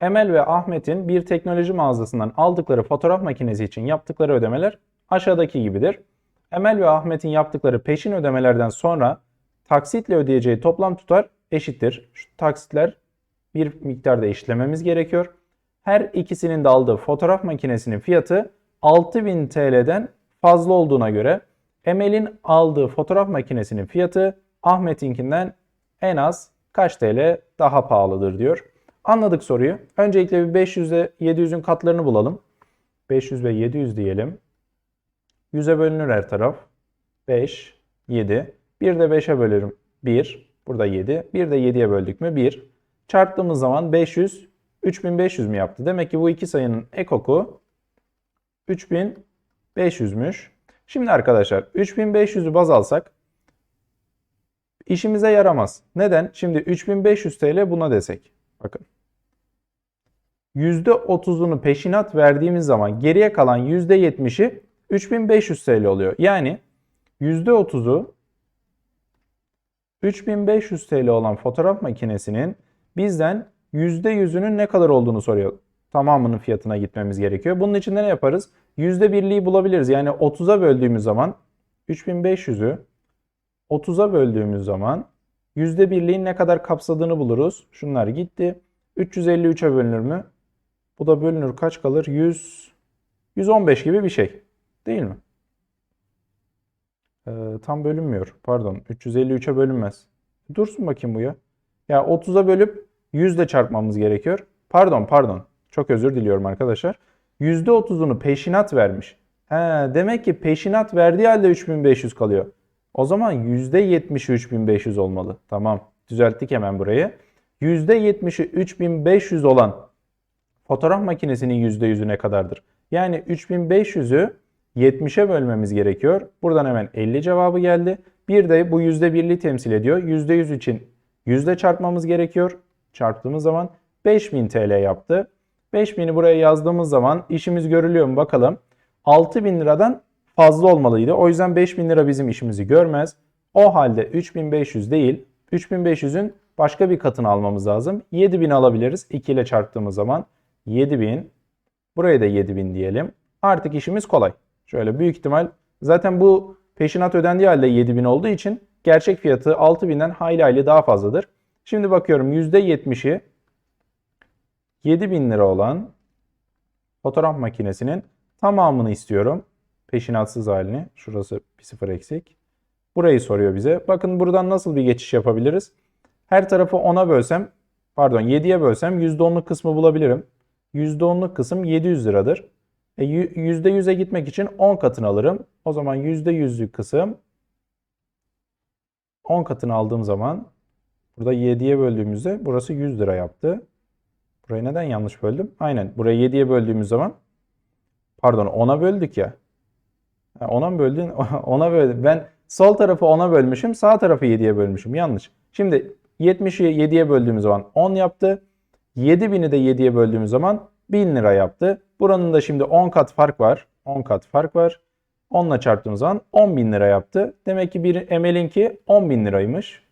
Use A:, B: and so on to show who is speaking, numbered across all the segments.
A: Emel ve Ahmet'in bir teknoloji mağazasından aldıkları fotoğraf makinesi için yaptıkları ödemeler aşağıdaki gibidir. Emel ve Ahmet'in yaptıkları peşin ödemelerden sonra taksitle ödeyeceği toplam tutar eşittir. Şu taksitler bir miktarda eşitlememiz gerekiyor. Her ikisinin de aldığı fotoğraf makinesinin fiyatı 6000 TL'den fazla olduğuna göre Emel'in aldığı fotoğraf makinesinin fiyatı Ahmet'inkinden en az kaç TL daha pahalıdır diyor. Anladık soruyu. Öncelikle bir 500 ile 700'ün katlarını bulalım. 500 ve 700 diyelim. 100'e bölünür her taraf. 5, 7. Bir de 5'e bölürüm. 1. Burada 7. Bir de 7'ye böldük mü? 1. Çarptığımız zaman 500, 3500 mü yaptı? Demek ki bu iki sayının ekoku 3500'müş. Şimdi arkadaşlar 3500'ü baz alsak işimize yaramaz. Neden? Şimdi 3500 TL buna desek. Bakın. %30'unu peşinat verdiğimiz zaman geriye kalan %70'i 3500 TL oluyor. Yani %30'u 3500 TL olan fotoğraf makinesinin bizden %100'ünün ne kadar olduğunu soruyor. Tamamının fiyatına gitmemiz gerekiyor. Bunun için de ne yaparız? %1'liği bulabiliriz. Yani 30'a böldüğümüz zaman 3500'ü 30'a böldüğümüz zaman %1'liğin ne kadar kapsadığını buluruz. Şunlar gitti. 353'e bölünür mü? Bu da bölünür kaç kalır? 100 115 gibi bir şey. Değil mi? Ee, tam bölünmüyor. Pardon. 353'e bölünmez. Dursun bakayım bu ya. Ya 30'a bölüp 100 ile çarpmamız gerekiyor. Pardon pardon. Çok özür diliyorum arkadaşlar. %30'unu peşinat vermiş. He, demek ki peşinat verdiği halde 3500 kalıyor. O zaman %70'i 3500 olmalı. Tamam. Düzelttik hemen burayı. %70'i 3500 olan fotoğraf makinesinin %100'ü ne kadardır? Yani 3500'ü 70'e bölmemiz gerekiyor. Buradan hemen 50 cevabı geldi. Bir de bu %1'liği temsil ediyor. %100 için yüzde çarpmamız gerekiyor. Çarptığımız zaman 5000 TL yaptı. 5000'i buraya yazdığımız zaman işimiz görülüyor mu bakalım. 6000 liradan fazla olmalıydı. O yüzden 5000 lira bizim işimizi görmez. O halde 3500 değil 3500'ün başka bir katını almamız lazım. 7000 alabiliriz. 2 ile çarptığımız zaman 7000. Buraya da 7000 diyelim. Artık işimiz kolay. Şöyle büyük ihtimal zaten bu peşinat ödendiği halde 7000 olduğu için gerçek fiyatı 6000'den hayli hayli daha fazladır. Şimdi bakıyorum %70'i 7000 lira olan fotoğraf makinesinin tamamını istiyorum. Peşinatsız halini. Şurası bir sıfır eksik. Burayı soruyor bize. Bakın buradan nasıl bir geçiş yapabiliriz? Her tarafı 10'a bölsem, pardon 7'ye bölsem %10'luk kısmı bulabilirim. %10'luk kısım 700 liradır. E, %100'e gitmek için 10 katını alırım. O zaman %100'lük kısım 10 katını aldığım zaman burada 7'ye böldüğümüzde burası 100 lira yaptı. Burayı neden yanlış böldüm? Aynen. Burayı 7'ye böldüğümüz zaman pardon 10'a böldük ya. 10'a mı böldün? 10'a böldüm. Ben sol tarafı 10'a bölmüşüm. Sağ tarafı 7'ye bölmüşüm. Yanlış. Şimdi 70'i 7'ye böldüğümüz zaman 10 yaptı. 7000'i de 7'ye böldüğümüz zaman 1000 lira yaptı. Buranın da şimdi 10 kat fark var. 10 kat fark var. 10 ile çarptığımız zaman 10 bin lira yaptı. Demek ki bir Emel'inki 10 bin liraymış.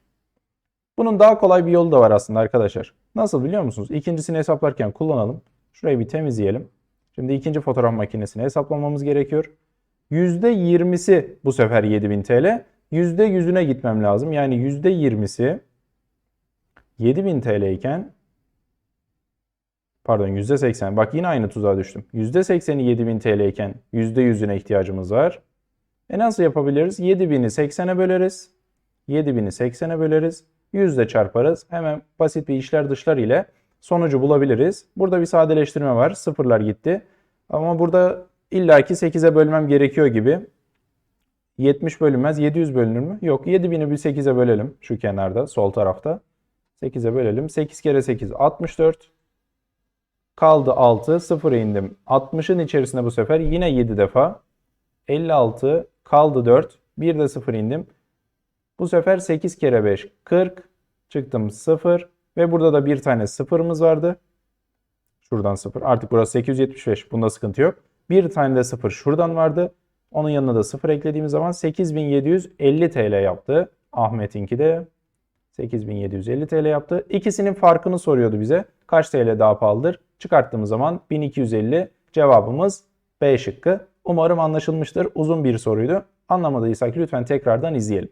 A: Bunun daha kolay bir yolu da var aslında arkadaşlar. Nasıl biliyor musunuz? İkincisini hesaplarken kullanalım. Şurayı bir temizleyelim. Şimdi ikinci fotoğraf makinesini hesaplamamız gerekiyor. %20'si bu sefer 7000 TL. %100'üne gitmem lazım. Yani %20'si 7000 TL iken pardon %80 bak yine aynı tuzağa düştüm. %80'i 7000 TL iken %100'üne ihtiyacımız var. E nasıl yapabiliriz? 7000'i 80'e böleriz. 7000'i 80'e böleriz. 100 ile çarparız. Hemen basit bir işler dışlar ile sonucu bulabiliriz. Burada bir sadeleştirme var. Sıfırlar gitti. Ama burada illaki 8'e bölmem gerekiyor gibi. 70 bölünmez. 700 bölünür mü? Yok. 7000'i bir 8'e bölelim. Şu kenarda sol tarafta. 8'e bölelim. 8 kere 8 64. Kaldı 6. 0'a indim. 60'ın içerisinde bu sefer yine 7 defa. 56. Kaldı 4. Bir de 0 indim. Bu sefer 8 kere 5 40. Çıktım 0. Ve burada da bir tane sıfırımız vardı. Şuradan 0. Artık burası 875. Bunda sıkıntı yok. Bir tane de 0 şuradan vardı. Onun yanına da 0 eklediğimiz zaman 8750 TL yaptı. Ahmet'inki de 8750 TL yaptı. İkisinin farkını soruyordu bize. kaç TL daha pahalıdır? Çıkarttığımız zaman 1250 cevabımız B şıkkı. Umarım anlaşılmıştır. Uzun bir soruydu. Anlamadıysak lütfen tekrardan izleyelim.